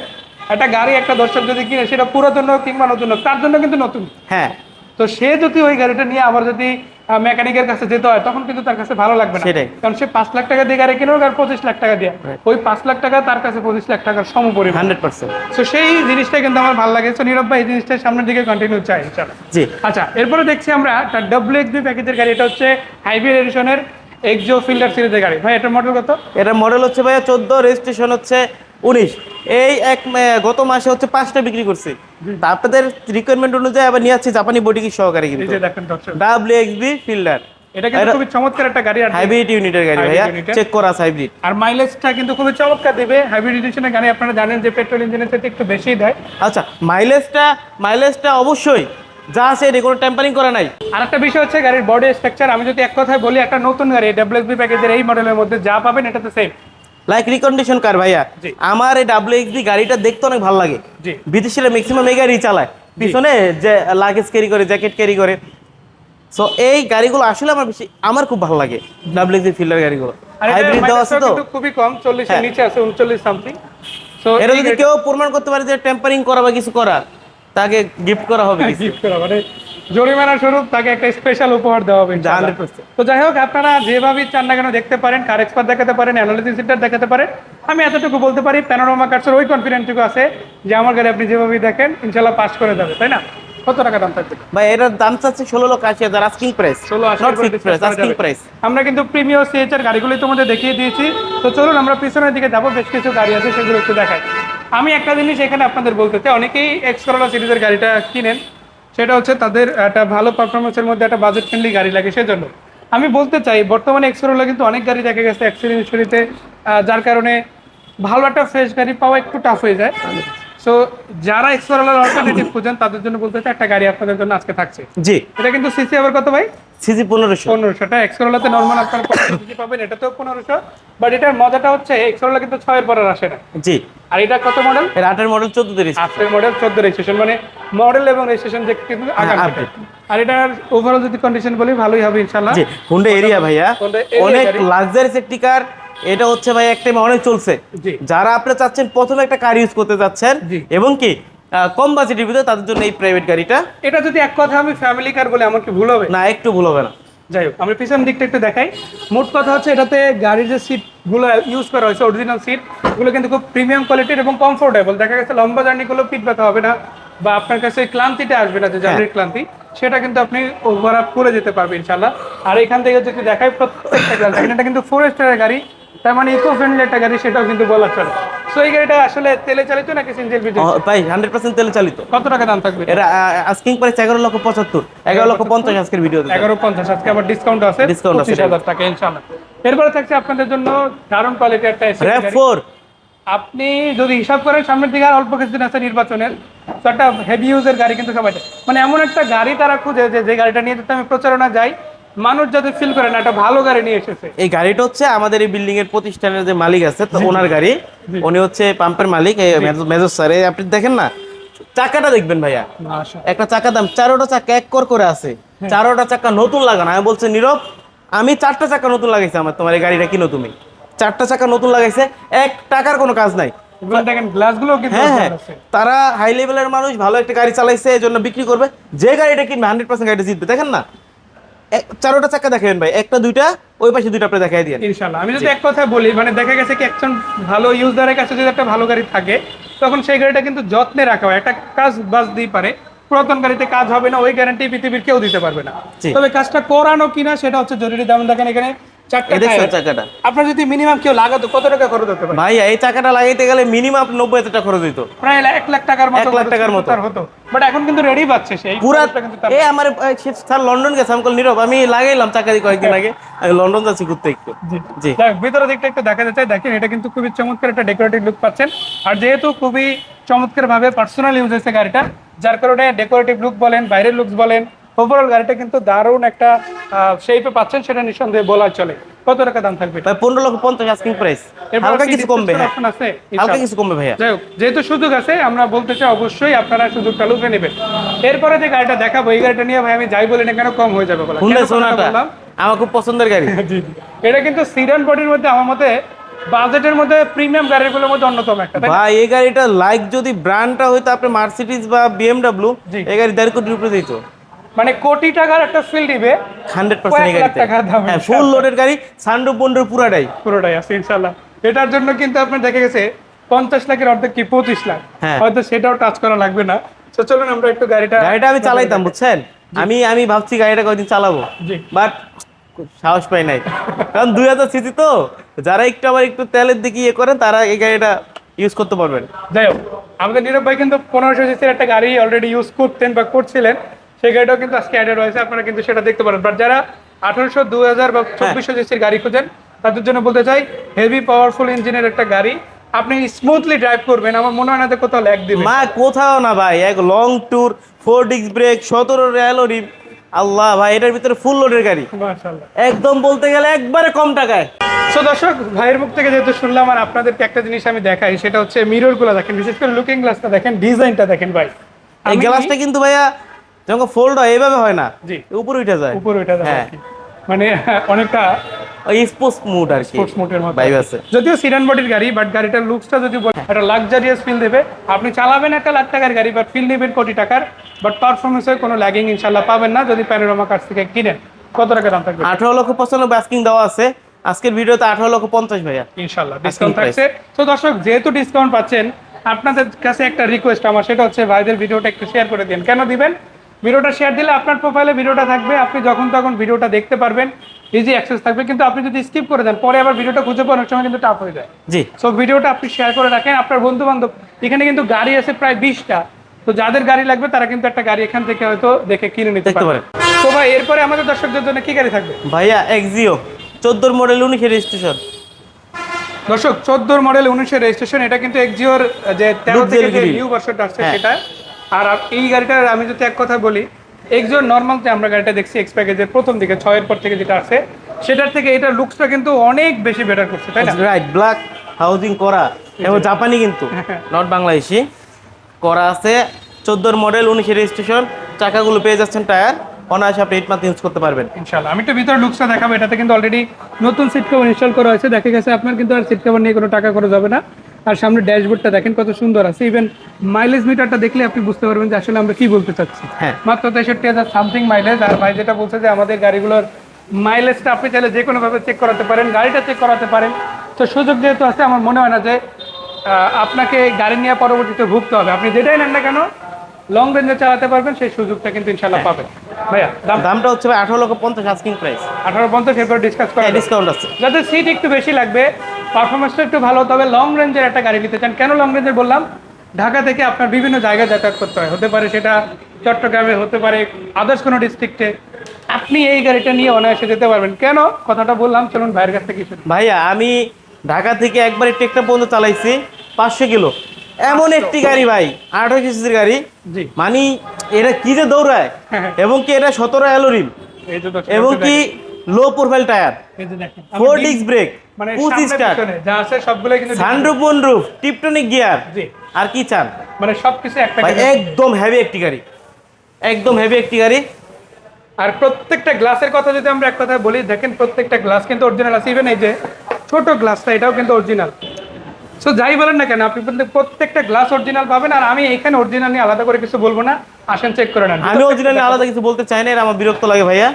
একটা গাড়ি একটা দর্শক যদি কিনে সেটা পুরাতন হোক কিংবা নতুন হোক তার জন্য কিন্তু নতুন। হ্যাঁ। তো সে যদি ওই গাড়িটা নিয়ে আবার যদি মেকানিকের কাছে যেতে হয় তখন কিন্তু তার কাছে ভালো লাগবে না। সেটাই। কারণ সে পাঁচ লাখ টাকা দিয়ে গাড়ি কিনে হোক আর পঁচিশ লাখ টাকা দিয়ে। ওই পাঁচ লাখ টাকা তার কাছে পঁচিশ লাখ টাকার সম পরিমাণ হান্ড্রেড পার্সেন্ট। তো সেই জিনিসটা কিন্তু আমার ভালো লাগে। তো নীরব ভাই এই জিনিসটা সামনের দিকে কন্টিনিউ চাই ইনশাআল্লাহ। জি। আচ্ছা এরপরে দেখছি আমরা তার ডাব্লিউ এক্সবি প্যাকেজের গাড়ি। এটা হচ্ছে হাইব্রিড এডিশনের এক্সো ফিল্ডার সিরিজের গাড়ি। ভাই এটার মডেল কত? এটা মডেল হচ্ছে ভাইয়া চোদ্দ রেজিস্ট্রেশন হচ্ছে উনিশ। এই এক গত মাসে হচ্ছে পাঁচটা বিক্রি করছি। আপনাদের রিকোয়ারমেন্ট অনুযায়ী আবার নিয়ে যাচ্ছি জাপানি বডি কি সহকারে কিন্তু। ডাব্লিউ এক্সবি ফিল্ডার এটা কিন্তু খুবই চমৎকার একটা গাড়ি আর হাইব্রিড ইউনিটের গাড়ি ভাইয়া। চেক করা হাইব্রিড আর মাইলেজটা কিন্তু খুবই চমৎকার দেবে। হাইব্রিড এডিশনের গাড়ি আপনারা জানেন যে পেট্রোল ইঞ্জিনের থেকে একটু বেশিই দেয়। আচ্ছা মাইলেজটা মাইলেজটা অবশ্যই যা আছে এটা কোনো টেম্পারিং করা নাই। আর একটা বিষয় হচ্ছে গাড়ির বডি স্ট্রাকচার আমি যদি এক কথায় বলি একটা নতুন গাড়ি ডাব্লিউএসবি প্যাকেজের এই মডেলের মধ্যে যা পাবেন এটা তো সেম লাইক রিকন্ডিশন কার ভাইয়া। আমার এই ডাব্লিউ এক্সবি গাড়িটা দেখতে অনেক ভালো লাগে। বিদেশিরা ম্যাক্সিমাম এই গাড়ি চালায়। পিছনে যে লাগেজ ক্যারি করে জ্যাকেট ক্যারি করে। সো এই গাড়িগুলো আসলে আমার বেশি আমার খুব ভালো লাগে ডাব্লিউ এক্সবি ফিল্ডার গাড়িগুলো। হাইব্রিড দেওয়া আছে তো? খুবই কম চল্লিশের হ্যাঁ। নিচে আছে উনচল্লিশ সামথিং সো এটা যদি কেউ প্রমাণ করতে পারে যে টেম্পারিং করা বা কিছু করা তাকে গিফট করা হবে গিফট করা মানে জরিমানা স্বরূপ তাকে একটা স্পেশাল উপহার দেওয়া হবে তো যাই হোক আপনারা যেভাবেই চান না কেন দেখতে পারেন কার এক্সপার্ট দেখাতে পারেন অ্যানালিসিস সেন্টার দেখাতে পারেন। আমি এতটুকু বলতে পারি প্যানোরামা কার্সের ওই কনফিডেন্টটুকু আছে যে আমার গাড়ি আপনি যেভাবেই দেখেন ইনশাল্লাহ পাস করে যাবে তাই না? কত টাকা দাম থাকবে? ভাই এটার দাম চাচ্ছে ষোলো লক্ষ আশি হাজার আস্কিং প্রাইস ষোলো আস্কিং প্রাইস আমরা কিন্তু প্রিমিয়ার সিএচআর গাড়িগুলোই তোমাদের দেখিয়ে দিয়েছি। তো চলুন আমরা পিছনের দিকে যাব বেশ কিছু গাড়ি আছে সেগুলো একটু দেখাই। আমি একটা জিনিস এখানে আপনাদের বলতে চাই অনেকেই এক্স করোলা সিরিজের গাড়িটা কিনেন। সেটা হচ্ছে তাদের একটা ভালো পারফরমেন্সের মধ্যে একটা বাজেট ফ্রেন্ডলি গাড়ি লাগে, সেজন্য। আমি বলতে চাই, বর্তমানে এক্সপেরোলা কিন্তু অনেক গাড়ি দেখা গেছে অ্যাক্সিডেন্ট যার কারণে ভালো একটা ফ্রেশ গাড়ি পাওয়া একটু টাফ হয়ে যায়। সো যারা এক্স করোলার অল্টারনেটিভ খুঁজেন তাদের জন্য বলতে চাই একটা গাড়ি আপনাদের জন্য আজকে থাকছে। জি। এটা কিন্তু সিসি আবার কত ভাই? সিজি পনেরোশো। পনেরোশোটা। এক্সকোলাতে নর্মাল আপনার পাবেন এটাতেও পনেরোশো। বাট এটার মজাটা হচ্ছে কিন্তু ছয়ের পর আসে না। জি। আর এটা কত মডেল এর আটের মডেল চোদ্দ তিরিশ আটের মডেল চোদ্দ রেজিস্ট্রেশন মানে মডেল এবং রেজিস্ট্রেশন যে কিন্তু হ্যাঁ, আর এটার ওভারঅল যদি কন্ডিশন বলি ভালোই হবে ইনশাল্লাহ জি হুন্ডা এরিয়া ভাইয়া। অনেক গাড়ি। লাক্সারিস একটি কার এটা হচ্ছে ভাই এক টাইমে অনেক চলছে। যারা আপনি চাচ্ছেন প্রথমে একটা কার ইউজ করতে যাচ্ছেন জি। এবং কি কম বাজেটের ভিতরে তাদের জন্য এই প্রাইভেট গাড়িটা। এটা যদি এক কথা আমি ফ্যামিলি কার বলে আমার কি ভুল হবে? না একটু ভুল হবে না। যাই হোক আমি পিছন দিকটা একটু দেখাই। মোট কথা হচ্ছে এটাতে গাড়ির যে সিটগুলো ইউজ করা হয়েছে অরিজিনাল সিট এগুলো কিন্তু খুব প্রিমিয়াম কোয়ালিটির এবং কমফোর্টেবল দেখা গেছে লম্বা জার্নিগুলো পিট ব্যথা হবে না বা আপনার কাছে ক্লান্তিটা আসবে না যে জার্নির ক্লান্তি সেটা কিন্তু আপনি ওভার আপ করে যেতে পারবেন ইনশাল্লাহ আর এখান থেকে যদি দেখাই প্রত্যেকটা গাড়ি এটা কিন্তু ফোর স্টারের গাড়ি তার মানে ইকো ফ্রেন্ডলি একটা গাড়ি সেটাও কিন্তু বলা চলে। সো এই গাড়িটা আসলে তেলে চালিত নাকি সিনজেল বিদ্যুৎ ভাই হান্ড্রেড পার্সেন্ট তেলে চালিত। কত টাকা দাম থাকবে? এটা আস্কিং প্রাইস এগারো লক্ষ পঁচাত্তর। এগারো লক্ষ পঞ্চাশ আজকের ভিডিওতে এগারো পঞ্চাশ আজকে আবার ডিসকাউন্ট আছে। Discount আছে। পঁচিশ হাজার টাকা ইনশাল্লাহ এরপরে থাকছে আপনাদের জন্য দারুণ কোয়ালিটি একটা গাড়ি। ফোর আপনি যদি হিসাব করেন সামনের দিকে আর অল্প কিছুদিন আছে নির্বাচনের। তো একটা হেভি ইউজের গাড়ি কিন্তু সবাই মানে এমন একটা গাড়ি তারা খুঁজে যে যে গাড়িটা নিয়ে যদি আমি প্রচারণা যাই মানুষ যাতে ফিল করে না একটা ভালো গাড়ি নিয়ে এসেছে। এই গাড়িটা হচ্ছে আমাদের এই বিল্ডিং এর প্রতিষ্ঠানের যে মালিক আছে তো ওনার গাড়ি। উনি হচ্ছে পাম্পের মালিক এই মেজর- স্যার আপনি দেখেন না? চাকাটা দেখবেন ভাইয়া। একটা চাকা দাম চারোটা চাকা এক কর করে আছে। চারোটা চাকা নতুন লাগানো। আমি বলছি নীরব আমি চারটা চাকা নতুন লাগাইছি আমার। তোমার এই গাড়িটা কিনো তুমি চারটা চাকা নতুন লাগাইছে। এক টাকার কোনো কাজ নাই। হ্যাঁ হ্যাঁ। তারা হাই লেভেলের মানুষ ভালো একটা গাড়ি চালাইছে এই জন্য বিক্রি করবে। যে গাড়িটা কিনবে হান্ড্রেড পার্সেন্ট গাড়িটা জিতবে। দেখেন না? চারোটা চাকা দেখেন ভাই। একটা দুইটা ওই পাশে দুইটা আপনি দেখাই দিয়ে ইনশাল্লাহ আমি যদি এক কথা বলি মানে দেখা গেছে কি একজন ভালো ইউজারের কাছে যদি একটা ভালো গাড়ি থাকে তখন সেই গাড়িটা কিন্তু যত্নে রাখা হয়। একটা কাজ বাজ দিয়ে পারে। পুরাতন গাড়িতে কাজ হবে না ওই গ্যারান্টি পৃথিবীর কেউ দিতে পারবে না। তবে কাজটা করানো কিনা সেটা হচ্ছে জরুরি। দাম দেখেন এখানে চারটা এই দেখছেন টায়ার। চাকাটা। আপনার যদি মিনিমাম কেউ লাগাতো কত টাকা খরচ হতে পারে? ভাইয়া এই চাকাটা লাগাইতে গেলে মিনিমাম নব্বই হাজার টাকা খরচ হইতো। প্রায় এক লাখ টাকার মতো এক লাখ টাকার মতো। হতো। বাট এখন কিন্তু রেডি পাচ্ছে সেই পুরা খরচটা কিন্তু তার- এ আমার স্যার লন্ডন গেছে আমি নীরব আমি লাগাইলাম চাকা দিয়ে কয়েকদিন আগে। আমি লন্ডন যাচ্ছি ঘুরতে একটু। জি। দিকটা একটু দেখা যাচ্ছে। দেখেন এটা কিন্তু খুবই চমৎকার একটা ডেকোরেটিভ লুক পাচ্ছেন। আর যেহেতু খুবই চমৎকার ভাবে পার্সোনাল ইউজ হয়েছে গাড়িটা যার কারণে ডেকোরেটিভ লুক বলেন বাইরের লুকস বলেন ওভারঅল গাড়িটা কিন্তু দারুণ একটা শেপে পাচ্ছেন সেটা নিঃসন্দেহে বলা চলে। কত টাকা দাম থাকবে? ভাই পনেরো লক্ষ পঞ্চাশ আস্কিং প্রাইস হালকা কিছু কমবে হ্যাঁ। আছে? হালকা কিছু কমবে ভাইয়া। যাই হোক যেহেতু সুযোগ আছে আমরা বলতে চাই অবশ্যই আপনারা সুযোগটা লুফে নেবেন। এরপরে যে গাড়িটা দেখাবো এই গাড়িটা নিয়ে ভাই আমি যাই বলি না কেন কম হয়ে যাবে বলা। হুন্ডাই সোনাটা আমার খুব পছন্দের গাড়ি। জি। এটা কিন্তু সিডান বডির মধ্যে আমার মতে বাজেটের মধ্যে প্রিমিয়াম গাড়িগুলোর মধ্যে অন্যতম একটা ভাই এই গাড়িটা লাইক যদি ব্র্যান্ডটা হইতো আপনার মার্সিডিজ বা বিএমডব্লিউ। এই গাড়ি দেড় কোটি রুপে দিত। মানে কোটি টাকার একটা ফিল দিবে। হান্ড্রেড পার্সেন্ট এই কয়েক লাখ গাড়িতে টাকা দাম হ্যাঁ ফুল লোডের গাড়ি সানরুফ বন্ডের পুরাটাই। পুরোটাই আছে ইনশাল্লাহ এটার জন্য কিন্তু আপনার দেখে গেছে পঞ্চাশ লাখের অর্ধেক কি পঁচিশ লাখ? হ্যাঁ। হয়তো সেটাও টাচ করা লাগবে না। তো চলুন আমরা একটু গাড়িটা গাড়িটা আমি চালাইতাম বুঝছেন? আমি আমি ভাবছি গাড়িটা কয়দিন চালাবো। বাট সাহস পাই নাই। কারণ দুই হাজার সিসি তো যারা একটু আবার একটু তেলের দিকে ইয়ে করেন তারা এই গাড়িটা ইউজ করতে পারবেন। যাই হোক আমাদের নীরব ভাই কিন্তু পনেরোশো সিসির একটা গাড়ি অলরেডি ইউজ করতেন বা করছিলেন। সেই গাড়িটাও কিন্তু আজকে অ্যাডেড রয়েছে আপনারা কিন্তু সেটা দেখতে পারেন। বাট যারা আঠারোশো দু হাজার বা চব্বিশশো সিসির গাড়ি খুঁজেন তাদের জন্য বলতে চাই হেভি পাওয়ারফুল ইঞ্জিনের একটা গাড়ি। আপনি স্মুথলি ড্রাইভ করবেন আমার মনে হয় না কোথাও ল্যাগ দিবে। মা কোথাও না ভাই এক long tour four disc brake সতেরো রেলো রিম আল্লাহ ভাই এটার ভিতরে ফুল লোডের গাড়ি। একদম বলতে গেলে একবারে কম টাকায়। সো দর্শক ভাইয়ের মুখ থেকে যেহেতু শুনলাম আর আপনাদেরকে একটা জিনিস আমি দেখাই সেটা হচ্ছে মিররগুলো দেখেন বিশেষ করে লুকিং গ্লাসটা দেখেন ডিজাইনটা দেখেন ভাই। এই গ্লাসটা কিন্তু ভাইয়া যখন ফোল্ড হয় এইভাবে হয় না? জি। উপরে উঠে যায়? উপরে ওইটা দেখেন হ্যাঁ। মানে অনেকটা স্পোর্টস মুড আর কি স্পোর্টস মোটের মতো ভাইব আছে। যদিও সিডান বডির গাড়ি বাট গাড়িটার লুকসটা যদি বলি একটা লাক্সারিয়াস ফিল দেবে। আপনি চালাবেন একটা লাখ টাকার গাড়ি বাট ফিল নেবেন কোটি টাকার বাট পারফরমেন্সে কোনো ল্যাগিং ইনশাল্লাহ পাবেন না যদি প্যানোরামা কার থেকে কিনেন। কত টাকা দাম থাকবে? আঠারো লক্ষ পঁচানব্বই আস্কিং দেওয়া আছে। আজকের ভিডিওতে আঠারো লক্ষ পঞ্চাশ ভাইয়া। ইনশাল্লাহ ডিসকাউন্ট থাকছে। তো দর্শক যেহেতু ডিসকাউন্ট পাচ্ছেন আপনাদের কাছে একটা রিকোয়েস্ট আমার সেটা হচ্ছে ভাইদের ভিডিওটা একটু শেয়ার করে দিন। কেন দিবেন? ভিডিওটা শেয়ার দিলে আপনার প্রোফাইলে ভিডিওটা থাকবে। আপনি যখন তখন ভিডিওটা দেখতে পারবেন ইজি অ্যাক্সেস থাকবে। কিন্তু আপনি যদি স্কিপ করে দেন পরে আবার ভিডিওটা খুঁজে পাওয়ার অনেক সময় কিন্তু টাফ হয়ে যায়। জি। সো ভিডিওটা আপনি শেয়ার করে রাখেন। আপনার বন্ধু বান্ধব এখানে কিন্তু গাড়ি আছে প্রায় বিশটা। তো যাদের গাড়ি লাগবে তারা কিন্তু একটা গাড়ি এখান থেকে হয়তো দেখে কিনে নিতে পারে তো ভাই এরপরে আমাদের দর্শকদের জন্য কি গাড়ি থাকবে? ভাইয়া এক্সিও চোদ্দোর মডেল উনিশের রেজিস্ট্রেশন দর্শক চোদ্দোর মডেল উনিশের রেজিস্ট্রেশন এটা কিন্তু এক্সিওর যে তেরো থেকে যে নিউ ভার্সনটা আসছে হ্যাঁ। সেটা আর এই গাড়িটার আমি যদি এক কথা বলি এক্সিওর নর্মাল যে আমরা গাড়িটা দেখছি এক্স প্যাকেজের প্রথম দিকে ছয়ের পর থেকে যেটা আছে সেটার থেকে এটার লুকসটা কিন্তু অনেক বেশি বেটার করছে তাই না? রাইট ব্ল্যাক হাউজিং করা এবং জাপানি কিন্তু। নট বাংলাদেশি করা আছে চোদ্দোর মডেল উনিশের রেজিস্ট্রেশন চাকাগুলো পেয়ে যাচ্ছেন টায়ার অনায়াসে আপনি এইট মান্থ ইউজ করতে পারবেন। ইনশাল্লাহ আমি একটু ভিতরে লুকসটা দেখাবো। এটাতে কিন্তু অলরেডি নতুন সিট কভার ইনস্টল করা হয়েছে। দেখা গেছে আপনার কিন্তু আর সিট কভার নিয়ে কোনো টাকা খরচ হবে না। আর সামনে ড্যাশবোর্ডটা দেখেন কত সুন্দর আছে। ইভেন মাইলেজ মিটারটা দেখলে আপনি বুঝতে পারবেন যে আসলে আমরা কি বলতে চাচ্ছি। হ্যাঁ। মাত্র তেষট্টি হাজার সামথিং মাইলেজ আর ভাই যেটা বলছে যে আমাদের গাড়িগুলোর মাইলেজটা আপনি চাইলে যে কোনোভাবে চেক করাতে পারেন গাড়িটা চেক করাতে পারেন। তো সুযোগ যেহেতু আছে আমার মনে হয় না যে আপনাকে গাড়ি নিয়ে পরবর্তীতে ভুগতে হবে। আপনি যেটাই নেন না কেন লং রেঞ্জে চালাতে পারবেন সেই সুযোগটা কিন্তু ইনশাল্লাহ পাবেন। ভাইয়া দাম? দামটা হচ্ছে আঠারো লক্ষ পঞ্চাশ আস্কিং প্রাইস আঠারো পঞ্চাশ এরপর ডিসকাস করা। ডিসকাউন্ট আছে। যাতে সিট একটু বেশি লাগবে পারফরমেন্সটা একটু ভালো তবে লং রেঞ্জের একটা গাড়ি নিতে চান। কেন লং রেঞ্জের বললাম? ঢাকা থেকে আপনার বিভিন্ন জায়গায় যাতায়াত করতে হয়। হতে পারে সেটা চট্টগ্রামে হতে পারে আদার্স কোনো ডিস্ট্রিক্টে আপনি এই গাড়িটা নিয়ে অনায়াসে যেতে পারবেন। কেন? কথাটা বললাম চলুন ভাইয়ের কাছ থেকে ভাইয়া আমি ঢাকা থেকে একবারে টেকটা পর্যন্ত চালাইছি পাঁচশো কিলো। এমন একটি গাড়ি ভাই আঠারো সিসির গাড়ি। মানে এটা কি যে দৌড়ায়? হ্যাঁ। এবং কি এটা সতেরো অ্যালোরিম? এবং কি low profile tyre four disc brake মানে পঁচিশ সামনে স্টার পিছনে যা আছে সবগুলো কিন্তু সানরুফ মনরুফ টিপটনিক গিয়ার আর কি চান? মানে সবকিছু একটা একদম হেভি একটি গাড়ি। একদম হেভি একটি গাড়ি। আর প্রত্যেকটা গ্লাসের কথা যদি আমরা এক বলি দেখেন প্রত্যেকটা গ্লাস কিন্তু অরিজিনাল আছে। ইভেন এই যে ছোট গ্লাসটা এটাও কিন্তু অরিজিনাল সো যাই বলেন না কেন আপনি প্রত্যেকটা গ্লাস অরিজিনাল পাবেন। আর আমি এখানে অরিজিনাল নিয়ে আলাদা করে কিছু বলব না। আসেন চেক করে নেন। আমি অরিজিনালি আলাদা কিছু বলতে চাই না এর আমার বিরক্ত লাগে ভাইয়া।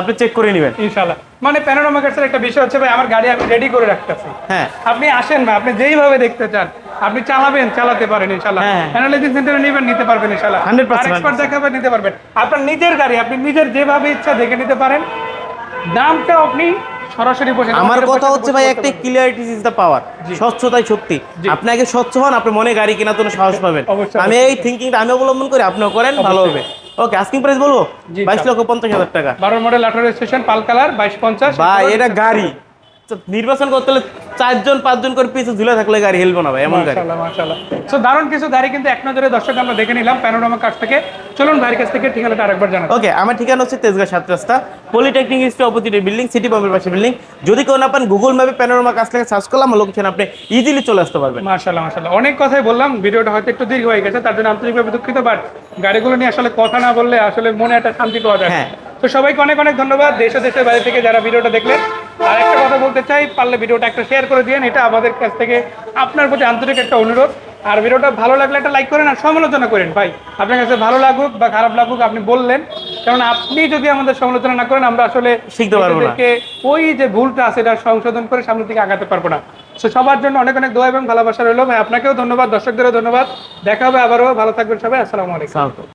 আপনি চেক করে নেবেন। ইনশাল্লাহ মানে প্যানোরামা একটা বিষয় হচ্ছে ভাই আমার গাড়ি আমি রেডি করে রাখতেছি। হ্যাঁ। আপনি আসেন ভাই আপনি যেইভাবে দেখতে চান আপনি চালাবেন চালাতে পারেন ইনশাল্লাহ হ্যাঁ। অ্যানালাইসিস সেন্টারে নেবেন নিতে পারবেন ইনশাল্লাহ 100% এক্সপার্ট দেখাবেন নিতে পারবেন। আপনার নিজের গাড়ি আপনি নিজের যেভাবে ইচ্ছা দেখে নিতে পারেন। দামটা আপনি সরাসরি বসে আমার কথা হচ্ছে ভাই একটা ক্লিয়ারিটি ইজ দ্য পাওয়ার স্বচ্ছতাই শক্তি। আপনি আগে স্বচ্ছ হন আপনি মনে গাড়ি কেনার জন্য সাহস পাবেন। আমি এই থিঙ্কিংটা আমি অবলম্বন করি আপনিও করেন ভালো হবে। ওকে আস্কিং প্রাইস বলব? বাইশ লক্ষ পঞ্চাশ হাজার টাকা। বারো মডেল আঠারো স্টেশন পাল কালার বাইশ পঞ্চাশ। ভাই এটা গাড়ি। নির্বাচন করতে হলে চারজন পাঁচজন করে পিছু ঝুলে থাকলে গাড়ি হেলবো না ভাই এমন গাড়ি। মাশাআল্লাহ মাশাআল্লাহ। সো দারুণ কিছু গাড়ি কিন্তু এক নজরে দর্শক আমরা দেখে নিলাম প্যানোরামা কার্ড থেকে। চলুন ভাইয়ের কাছ থেকে ঠিকানাটা আরেকবার জানাই। ওকে আমার ঠিকানা হচ্ছে তেজগাঁ সাত রাস্তা। পলিটেকনিক স্ট্রি অপোজিটের বিল্ডিং সিটি পাম্পের পাশে বিল্ডিং যদি কেউ না পান গুগল ম্যাপে প্যানোরামা কাছ থেকে সার্চ করলাম লোকেশন আপনি ইজিলি চলে আসতে পারবেন। মাশাআল্লাহ মাশাআল্লাহ। অনেক কথাই বললাম ভিডিওটা হয়তো একটু দীর্ঘ হয়ে গেছে তার জন্য আন্তরিকভাবে দুঃখিত বাট গাড়িগুলো নিয়ে আসলে কথা না বললে আসলে মনে একটা শান্তি পাওয়া যায়। হ্যাঁ। তো সবাইকে অনেক অনেক ধন্যবাদ। দেশ ও দেশের বাইরে থেকে যারা ভিডিওটা দেখলেন আর একটা কথা বলতে চাই পারলে ভিডিওটা একটা শেয়ার করে দিন এটা আমাদের কাছ থেকে আপনার প্রতি আন্তরিক একটা অনুরোধ। আর ভিডিওটা ভালো লাগলে একটা লাইক করেন আর সমালোচনা করেন। ভাই আপনার কাছে ভালো লাগুক বা খারাপ লাগুক আপনি বললেন। কারণ আপনি যদি আমাদের সমালোচনা না করেন আমরা আসলে শিখতে পারব না। ওই যে ভুলটা আছে এটা সংশোধন করে সামনের দিকে আগাতে পারব না। তো সবার জন্য অনেক অনেক দোয়া এবং ভালোবাসা রইল। ভাই আপনাকেও ধন্যবাদ দর্শকদেরও ধন্যবাদ। দেখা হবে আবারও। ভালো থাকবেন সবাই। আসসালামু আলাইকুম।